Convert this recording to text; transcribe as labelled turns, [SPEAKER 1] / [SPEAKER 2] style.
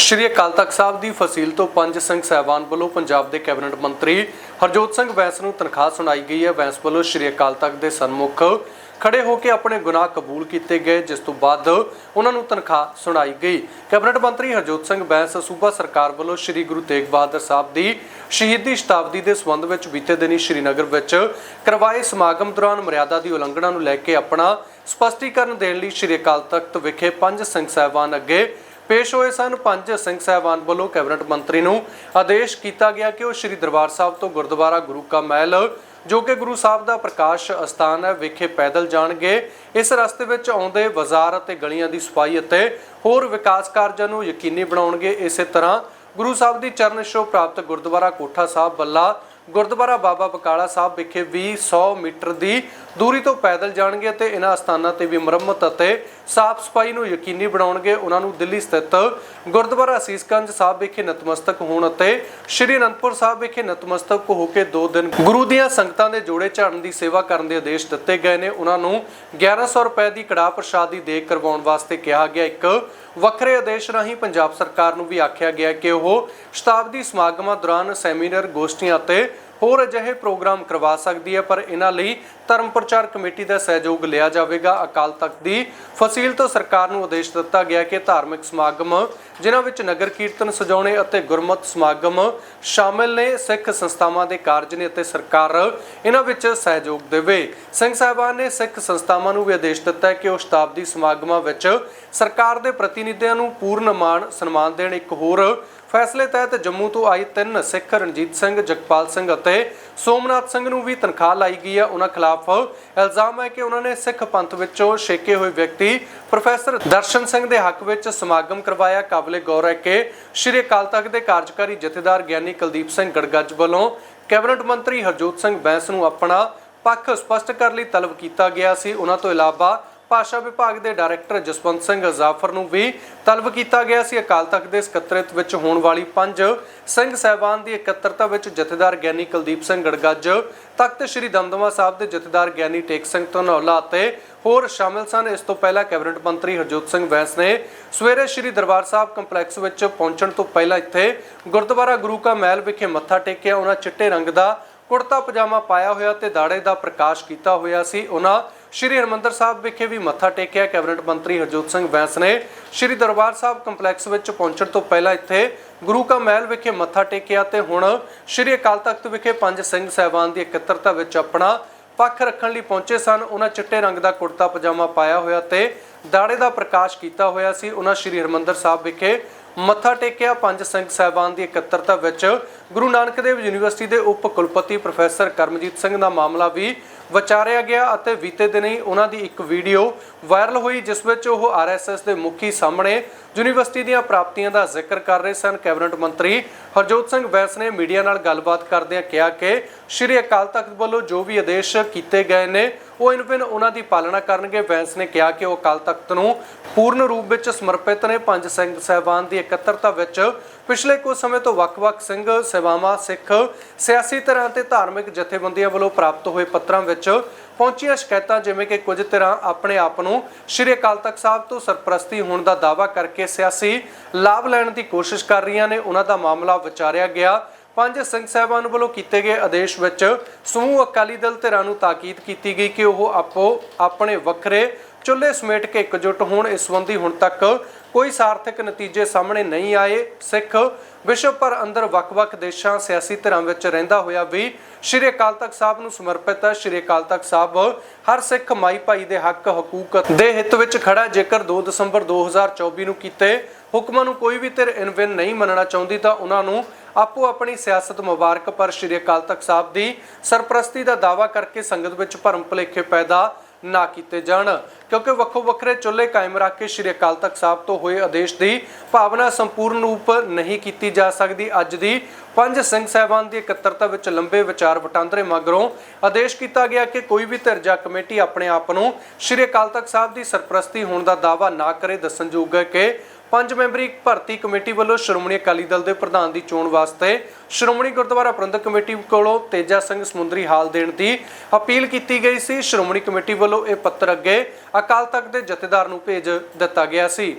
[SPEAKER 1] ਸ਼੍ਰੀ ਅਕਾਲ ਤਖਤ ਸਾਹਿਬ ਦੀ ਫਸੀਲ ਤੋਂ ਪੰਜ ਸਿੰਘ ਸਹਿਬਾਨ ਵੱਲੋਂ ਪੰਜਾਬ ਦੇ ਕੈਬਨਿਟ ਮੰਤਰੀ ਹਰਜੋਤ ਸਿੰਘ ਬੈਂਸ ਨੂੰ ਤਨਖਾਹ ਸੁਣਾਈ ਗਈ ਹੈ। ਬੈਂਸ ਵੱਲੋਂ ਸ਼੍ਰੀ ਅਕਾਲ ਤਖਤ ਦੇ ਸਨਮੁਖ ਖੜੇ ਹੋ ਕੇ ਆਪਣੇ ਗੁਨਾਹ ਕਬੂਲ ਕੀਤੇ ਗਏ, ਜਿਸ ਤੋਂ ਬਾਅਦ ਉਹਨਾਂ ਨੂੰ ਤਨਖਾਹ ਸੁਣਾਈ ਗਈ। ਕੈਬਨਿਟ ਮੰਤਰੀ ਹਰਜੋਤ ਸਿੰਘ ਬੈਂਸ ਸੂਬਾ ਸਰਕਾਰ ਵੱਲੋਂ ਸ਼੍ਰੀ ਗੁਰੂ ਤੇਗ ਬਹਾਦਰ ਸਾਹਿਬ ਦੀ ਸ਼ਹੀਦੀ ਸ਼ਤਾਬਦੀ ਦੇ ਸੰਬੰਧ ਵਿੱਚ ਬੀਤੇ ਦਿਨੀ ਸ਼੍ਰੀਨਗਰ ਵਿੱਚ ਕਰਵਾਏ ਸਮਾਗਮ ਦੌਰਾਨ ਮਰਿਆਦਾ ਦੀ ਉਲੰਘਣਾ ਨੂੰ ਲੈ ਕੇ ਆਪਣਾ ਸਪਸ਼ਟੀਕਰਨ ਦੇਣ ਲਈ ਸ਼੍ਰੀ ਅਕਾਲ ਤਖਤ ਵਿਖੇ ਪੰਜ ਸਿੰਘ ਸਹਿਬਾਨ ਅੱਗੇ ਪੇਸ਼ ਹੋਏ ਸਨ ਪੰਜ ਸਿੰਘ ਸਾਹਿਬਾਨ ਵੱਲੋਂ ਕੈਬਨਿਟ ਮੰਤਰੀ ਨੂੰ ਆਦੇਸ਼ ਕੀਤਾ ਗਿਆ ਕਿ ਉਹ ਸ੍ਰੀ ਦਰਬਾਰ ਸਾਹਿਬ ਤੋਂ ਗੁਰਦੁਆਰਾ ਗੁਰੂ ਕਾ ਮਹਿਲ, ਜੋ ਕਿ ਗੁਰੂ ਸਾਹਿਬ ਦਾ ਪ੍ਰਕਾਸ਼ ਅਸਥਾਨ ਹੈ, ਵਿਖੇ ਪੈਦਲ ਜਾਣਗੇ। ਇਸ ਰਸਤੇ ਵਿੱਚ ਆਉਂਦੇ ਬਾਜ਼ਾਰ ਅਤੇ ਗਲੀਆਂ ਦੀ ਸਫ਼ਾਈ ਅਤੇ ਹੋਰ ਵਿਕਾਸ ਕਾਰਜਾਂ ਨੂੰ ਯਕੀਨੀ ਬਣਾਉਣਗੇ। ਇਸੇ ਤਰ੍ਹਾਂ ਗੁਰੂ ਸਾਹਿਬ ਦੀ ਚਰਨ ਛੋਹ ਪ੍ਰਾਪਤ ਗੁਰਦੁਆਰਾ ਕੋਠਾ ਸਾਹਿਬ ਬੱਲਾ ਗੁਰਦੁਆਰਾ ਬਾਬਾ ਬਕਾਲਾ ਸਾਹਿਬ ਵਿਖੇ ਵੀ 100 ਮੀਟਰ ਦੀ ਦੂਰੀ ਤੋਂ ਪੈਦਲ ਜਾਣਗੇ ਅਤੇ ਇਹਨਾਂ ਸਥਾਨਾਂ ਤੇ ਵੀ ਮੁਰੰਮਤ ਅਤੇ ਸਾਫ਼ ਸਫ਼ਾਈ ਨੂੰ ਯਕੀਨੀ ਬਣਾਉਣਗੇ। ਉਹਨਾਂ ਨੂੰ ਦਿੱਲੀ ਸਥਿਤ ਗੁਰਦੁਆਰਾ ਅਸੀਸਗੰਜ ਸਾਹਿਬ ਵਿਖੇ ਨਤਮਸਤਕ ਹੋਣ ਅਤੇ ਸ਼੍ਰੀ ਅਨੰਦਪੁਰ ਸਾਹਿਬ ਵਿਖੇ ਨਤਮਸਤਕ ਹੋ ਕੇ 2 ਦਿਨ ਗੁਰੂ ਦੀਆਂ ਸੰਗਤਾਂ ਦੇ ਜੋੜੇ ਝਾੜਨ ਦੀ ਸੇਵਾ ਕਰਨ ਦੇ ਆਦੇਸ਼ ਦਿੱਤੇ ਗਏ ਨੇ। ਉਹਨਾਂ ਨੂੰ 1100 ਰੁਪਏ ਦੀ ਕੜਾਹ ਪ੍ਰਸ਼ਾਦ ਦੀ ਦੇਖ ਕਰਵਾਉਣ ਵਾਸਤੇ ਕਿਹਾ ਗਿਆ। ਇੱਕ ਵੱਖਰੇ ਆਦੇਸ਼ ਰਾਹੀਂ ਪੰਜਾਬ ਸਰਕਾਰ ਨੂੰ ਵੀ ਆਖਿਆ ਗਿਆ ਕਿ ਉਹ ਸ਼ਤਾਬਦੀ ਸਮਾਗਮਾਂ ਦੌਰਾਨ ਸੈਮੀਨਾਰ, ਗੋਸ਼ਟੀਆਂ ਅਤੇ ਹੋਰ ਅਜਿਹੇ ਪ੍ਰੋਗਰਾਮ ਕਰਵਾ ਸਕਦੀ ਹੈ, ਪਰ ਇਹਨਾਂ ਲਈ ਧਰਮ ਪ੍ਰਚਾਰ ਕਮੇਟੀ ਦਾ ਸਹਿਯੋਗ ਲਿਆ ਜਾਵੇਗਾ। ਅਕਾਲ ਤਖਤ ਦੀ ਫਸੀਲ ਤੋਂ ਸਰਕਾਰ ਨੂੰ ਆਦੇਸ਼ ਦਿੱਤਾ ਗਿਆ ਕਿ ਧਾਰਮਿਕ ਸਮਾਗਮ, ਜਿਨ੍ਹਾਂ ਵਿੱਚ ਨਗਰ ਕੀਰਤਨ ਸਜਾਉਣੇ ਅਤੇ ਗੁਰਮਤਿ ਸਮਾਗਮ ਸ਼ਾਮਿਲ ਨੇ, ਸਿੱਖ ਸੰਸਥਾਵਾਂ ਦੇ ਕਾਰਜ ਨੇ ਅਤੇ ਸਰਕਾਰ ਇਹਨਾਂ ਵਿੱਚ ਸਹਿਯੋਗ ਦੇਵੇ। ਸਿੰਘ ਸਾਹਿਬਾਨ ਨੇ ਸਿੱਖ ਸੰਸਥਾਵਾਂ ਨੂੰ ਵੀ ਆਦੇਸ਼ ਦਿੱਤਾ ਹੈ ਕਿ ਉਹ ਸ਼ਤਾਬਦੀ ਸਮਾਗਮਾਂ ਵਿੱਚ ਸਰਕਾਰ ਦੇ ਪ੍ਰਤੀਨਿਧੀਆਂ ਨੂੰ ਪੂਰਨ ਮਾਣ, ਸਨਮਾਨ ਦੇਣ। ਇੱਕ ਹੋਰ ਫੈਸਲੇ ਤਹਿਤ ਜੰਮੂ ਤੋਂ ਆਈ ਤਿੰਨ ਸਿੱਖ ਰਣਜੀਤ ਸਿੰਘ, ਜਗਪਾਲ ਸਿੰਘ ਅਤੇ ਸੋਮਨਾਥ ਸਿੰਘ ਨੂੰ ਵੀ ਤਨਖਾਹ ਲਾਈ ਗਈ ਹੈ। ਉਹਨਾਂ ਖਿਲਾਫ ਇਲਜ਼ਾਮ ਹੈ ਕਿ ਉਹਨਾਂ ਨੇ ਸਿੱਖ ਪੰਥ ਵਿੱਚੋਂ ਛੇਕੇ ਹੋਏ ਵਿਅਕਤੀ ਪ੍ਰੋਫੈਸਰ ਦਰਸ਼ਨ ਸਿੰਘ ਦੇ ਹੱਕ ਵਿੱਚ ਸਮਾਗਮ ਕਰਵਾਇਆ। ਕਾਬਲੇ ਗੌਰ ਹੈ ਕਿ ਸ਼੍ਰੀ ਅਕਾਲ ਤਖਤ ਦੇ ਕਾਰਜਕਾਰੀ ਜਥੇਦਾਰ ਗਿਆਨੀ ਕੁਲਦੀਪ ਸਿੰਘ ਗੜਗੱਜ ਵੱਲੋਂ ਕੈਬਨਿਟ ਮੰਤਰੀ ਹਰਜੋਤ ਸਿੰਘ ਬੈਂਸ ਨੂੰ ਆਪਣਾ ਪੱਖ ਸਪਸ਼ਟ ਕਰਨ ਲਈ ਤਲਬ ਕੀਤਾ ਗਿਆ ਸੀ। ਉਹਨਾਂ ਤੋਂ ਇਲਾਵਾ ਭਾਸ਼ਾ ਵਿਭਾਗ ਦੇ ਡਾਇਰੈਕਟਰ ਜਸਵੰਤ ਸਿੰਘ ਜ਼ਾਫਰ ਨੂੰ ਵੀ ਤਲਬ ਕੀਤਾ ਗਿਆ ਸੀ। ਅਕਾਲ ਤਖਤ ਦੇ ਸਕੱਤਰੇਤ ਵਿੱਚ ਹੋਣ ਵਾਲੀ ਪੰਜ ਸਿੰਘ ਸਹਿਬਾਨ ਦੀ ਇਕੱਤਰਤਾ ਵਿੱਚ ਜਥੇਦਾਰ ਗਿਆਨੀ ਕੁਲਦੀਪ ਸਿੰਘ ਗੜਗੱਜ, ਤਖਤ ਸ੍ਰੀ ਦਮਦਮਾ ਸਾਹਿਬ ਦੇ ਜਥੇਦਾਰ ਗਿਆਨੀ ਟੇਕ ਸਿੰਘ ਧਨੌਲਾ ਅਤੇ ਹੋਰ ਸ਼ਾਮਿਲ ਸਨ। ਇਸ ਤੋਂ ਪਹਿਲਾਂ ਕੈਬਨਿਟ ਮੰਤਰੀ ਹਰਜੋਤ ਸਿੰਘ ਵੈਸ ਨੇ ਸਵੇਰੇ ਸ੍ਰੀ ਦਰਬਾਰ ਸਾਹਿਬ ਕੰਪਲੈਕਸ ਵਿੱਚ ਪਹੁੰਚਣ ਤੋਂ ਪਹਿਲਾਂ ਇੱਥੇ ਗੁਰਦੁਆਰਾ ਗੁਰੂ ਕਾ ਮਹਿਲ ਵਿਖੇ ਮੱਥਾ ਟੇਕਿਆ। ਉਹਨਾਂ ਚਿੱਟੇ ਰੰਗ ਦਾ ਕੁੜਤਾ ਪਜਾਮਾ ਪਾਇਆ ਹੋਇਆ ਤੇ ਦਾੜੇ ਦਾ ਪ੍ਰਕਾਸ਼ ਕੀਤਾ ਹੋਇਆ ਸੀ। ਉਹਨਾਂ ਸ਼੍ਰੀ ਹਰਮੰਦਰ ਸਾਹਿਬ ਵਿਖੇ ਵੀ ਮੱਥਾ ਟੇਕਿਆ ਕੈਬਨਿਟ ਮੰਤਰੀ ਹਰਜੋਤ ਸਿੰਘ ਬੈਂਸ ਨੇ। ਸ਼੍ਰੀ ਦਰਬਾਰ ਸਾਹਿਬ ਕੰਪਲੈਕਸ ਵਿੱਚ ਪਹੁੰਚਣ ਤੋਂ ਪਹਿਲਾਂ ਇੱਥੇ ਗੁਰੂ ਕਾ ਮਹਿਲ ਵਿਖੇ ਮੱਥਾ ਟੇਕਿਆ ਤੇ ਹੁਣ ਸ਼੍ਰੀ ਅਕਾਲ ਤਖਤ ਵਿਖੇ ਪੰਜ ਸਿੰਘ ਸਹਿਬਾਨ ਦੀ ਇਕੱਤਰਤਾ ਵਿੱਚ ਆਪਣਾ ਪੱਖ ਰੱਖਣ ਲਈ ਪਹੁੰਚੇ ਸਨ। ਉਹਨਾਂ ਚਿੱਟੇ ਰੰਗ ਦਾ ਕੁੜਤਾ, ਪਜਾਮਾ ਪਾਇਆ ਹੋਇਆ ਤੇ ਦਾੜੇ ਦਾ ਪ੍ਰਕਾਸ਼ ਕੀਤਾ ਹੋਇਆ ਸੀ। ਉਹਨਾਂ ਸ਼੍ਰੀ ਹਰਮੰਦਰ ਸਾਹਿਬ ਵਿਖੇ ਮੱਥਾ ਟੇਕਿਆ। ਪੰਜ ਸਿੰਘ ਸਹਿਬਾਨ ਦੀ ਇਕੱਤਰਤਾ ਵਿੱਚ ਗੁਰੂ ਨਾਨਕ ਦੇਵ ਯੂਨੀਵਰਸਿਟੀ ਦੇ ਉਪ ਕੁਲਪਤੀ ਪ੍ਰੋਫੈਸਰ ਕਰਮਜੀਤ ਸਿੰਘ ਦਾ ਮਾਮਲਾ ਵੀ ਵਿਚਾਰਿਆ ਗਿਆ ਅਤੇ ਬੀਤੇ ਦਿਨ ਹੀ ਉਹਨਾਂ ਦੀ ਇੱਕ ਵੀਡੀਓ ਵਾਇਰਲ ਹੋਈ, ਜਿਸ ਵਿੱਚ ਉਹ ਆਰਐਸਐਸ ਦੇ ਮੁਖੀ ਸਾਹਮਣੇ ਯੂਨੀਵਰਸਿਟੀ ਦੀਆਂ ਪ੍ਰਾਪਤੀਆਂ ਦਾ ਜ਼ਿਕਰ ਕਰ ਰਹੇ ਸਨ। ਕੈਬਨਿਟ ਮੰਤਰੀ ਹਰਜੋਤ ਸਿੰਘ ਵੈਸ ਨੇ ਮੀਡੀਆ ਨਾਲ ਗੱਲਬਾਤ ਕਰਦਿਆਂ ਕਿਹਾ ਕਿ ਸ਼੍ਰੀ ਅਕਾਲ ਤਖਤ ਵੱਲੋਂ ਜੋ ਵੀ ਆਦੇਸ਼ ਕੀਤੇ ਗਏ ਨੇ, ਉਹ ਇਨ ਬਿਨ ਉਹਨਾਂ ਦੀ ਪਾਲਣਾ ਕਰਨਗੇ। ਵੈਸ ਨੇ ਕਿਹਾ ਕਿ ਉਹ ਅਕਾਲ ਤਖਤ ਨੂੰ ਪੂਰਨ ਰੂਪ ਵਿੱਚ ਸਮਰਪਿਤ ਨੇ। ਪੰਜ ਸਿੰਘ ਸਹਿਬਾਨ ਦੀ ਇਕੱਤਰਤਾ ਵਿੱਚ ਪਿਛਲੇ ਕੁਝ ਸਮੇਂ ਤੋਂ ਵੱਖ-ਵੱਖ ਸਿੰਘ ਸੇਵਾਵਾਂ ਸਿੱਖ, ਸਿਆਸੀ ਤਰ੍ਹਾਂ ਤੇ ਧਾਰਮਿਕ ਜਥੇਬੰਦੀਆਂ ਵੱਲੋਂ ਪ੍ਰਾਪਤ ਹੋਏ ਪੱਤਰਾਂ ਵਿੱਚ ਪਹੁੰਚੀਆਂ ਸ਼ਿਕਾਇਤਾਂ, ਜਿਵੇਂ ਕਿ ਕੁਝ ਤਰ੍ਹਾਂ ਆਪਣੇ ਆਪ ਨੂੰ ਸ਼੍ਰੀ ਅਕਾਲ ਤਖਤ ਸਾਹਿਬ ਤੋਂ ਸਰਪ੍ਰਸਤੀ ਹੋਣ ਦਾ ਦਾਅਵਾ ਕਰਕੇ ਸਿਆਸੀ ਲਾਭ ਲੈਣ ਦੀ ਕੋਸ਼ਿਸ਼ ਕਰ ਰਹੀਆਂ ਨੇ। ਉਹਨਾਂ ਦਾ ਮਾਮਲਾ ਵਿਚਾਰਿਆ ਗਿਆ। ਪੰਜ ਸਿੰਘ ਸਾਹਿਬਾਨ ਵੱਲੋਂ ਕੀਤੇ ਗਏ ਆਦੇਸ਼ ਵਿੱਚ ਸਮੂਹ ਅਕਾਲੀ ਦਲ ਧਿਰਾਂ ਨੂੰ ਤਾਕੀਦ ਕੀਤੀ ਗਈ ਕਿ ਉਹ ਆਪੋ ਆਪਣੇ ਵੱਖਰੇ ਚੁੱਲ੍ਹੇ ਸਮੇਟ ਕੇ ਇਕਜੁੱਟ ਹੋਣ, ਇਸ ਸੰਬੰਧੀ ਹੁਣ ਤੱਕ ਕੋਈ ਸਾਰਥਕ ਨਤੀਜੇ ਸਾਹਮਣੇ ਨਹੀਂ ਆਏ। ਸਿੱਖ ਵਿਸ਼ਵ ਭਰ ਅੰਦਰ ਵੱਖ-ਵੱਖ ਦੇਸ਼ਾਂ, ਸਿਆਸੀ ਧਿਰਾਂ ਵਿੱਚ ਰਹਿੰਦਾ ਹੋਇਆ ਵੀ ਸ਼੍ਰੀ ਅਕਾਲ ਤਖਤ ਸਾਹਿਬ ਨੂੰ ਸਮਰਪਿਤ ਹੈ। ਸ਼੍ਰੀ ਅਕਾਲ ਤਖਤ ਸਾਹਿਬ ਹਰ ਸਿੱਖ ਮਾਈ ਭਾਈ ਦੇ ਹੱਕ, ਹਕੂਕ ਦੇ ਹਿੱਤ ਵਿੱਚ ਖੜਾ ਜੇਕਰ 2 ਦਸੰਬਰ 2024 ਨੂੰ ਕੀਤੇ ਹੁਕਮਾਂ ਨੂੰ ਕੋਈ ਵੀ ਧਿਰ ਇਨਵਿਨ ਨਹੀਂ ਮੰਨਣਾ ਚਾਹੁੰਦੀ, ਤਾਂ ਉਹਨਾਂ ਨੂੰ ਆਪੋ ਆਪਣੀ ਸਿਆਸਤ ਮੁਬਾਰਕ, ਪਰ ਸ਼੍ਰੀ ਅਕਾਲ ਤਖਤ ਸਾਹਿਬ ਦੀ ਸਰਪ੍ਰਸਤੀ ਦਾ ਦਾਅਵਾ ਕਰਕੇ ਸੰਗਤ ਵਿੱਚ ਭਰਮ ਭੁਲੇਖੇ ਪੈਦਾ ਨਾ ਕੀਤੇ ਜਾਣ। ਕਿਉਂਕਿ ਵੱਖੋ ਵੱਖਰੇ ਚੁੱਲ੍ਹੇ ਕਾਇਮ ਰੱਖ ਕੇ ਸ਼੍ਰੀ ਅਕਾਲ ਤਖਤ ਸਾਹਿਬ ਤੋਂ ਹੋਏ ਆਦੇਸ਼ ਦੀ ਭਾਵਨਾ ਸੰਪੂਰਨ ਰੂਪ ਨਹੀਂ ਕੀਤੀ ਜਾ ਸਕਦੀ। ਅੱਜ ਦੀ ਪੰਜ ਸਿੰਘ ਸਾਹਿਬਾਨ ਦੀ ਇਕੱਤਰਤਾ ਵਿੱਚ ਲੰਬੇ ਵਿਚਾਰ ਵਟਾਂਦਰੇ ਮਗਰੋਂ ਆਦੇਸ਼ ਕੀਤਾ ਗਿਆ ਕਿ ਕੋਈ ਵੀ ਧਿਰ ਕਮੇਟੀ ਆਪਣੇ ਆਪ ਨੂੰ ਸ਼੍ਰੀ ਅਕਾਲ ਤਖਤ ਸਾਹਿਬ ਦੀ ਸਰਪ੍ਰਸਤੀ ਹੋਣ ਦਾ ਦਾਅਵਾ ਨਾ ਕਰੇ, ਦੱਸਣਯੋਗ ਹੈ ਕਿ ਪੰਜ ਮੈਂਬਰੀ ਭਰਤੀ ਕਮੇਟੀ ਵੱਲੋਂ ਸ਼੍ਰੋਮਣੀ ਅਕਾਲੀ ਦਲ ਦੇ ਪ੍ਰਧਾਨ ਦੀ ਚੋਣ ਵਾਸਤੇ ਸ਼੍ਰੋਮਣੀ ਗੁਰਦੁਆਰਾ ਪ੍ਰਬੰਧਕ ਕਮੇਟੀ ਕੋਲੋਂ ਤੇਜਾ ਸਿੰਘ ਸਮੁੰਦਰੀ ਹਾਲ ਦੇਣ ਦੀ ਅਪੀਲ ਕੀਤੀ ਗਈ ਸੀ। ਸ਼੍ਰੋਮਣੀ ਕਮੇਟੀ ਵੱਲੋਂ ਇਹ ਪੱਤਰ ਅੱਗੇ ਅਕਾਲ ਤਖਤ ਦੇ ਜਥੇਦਾਰ ਨੂੰ ਭੇਜ ਦਿੱਤਾ ਗਿਆ ਸੀ।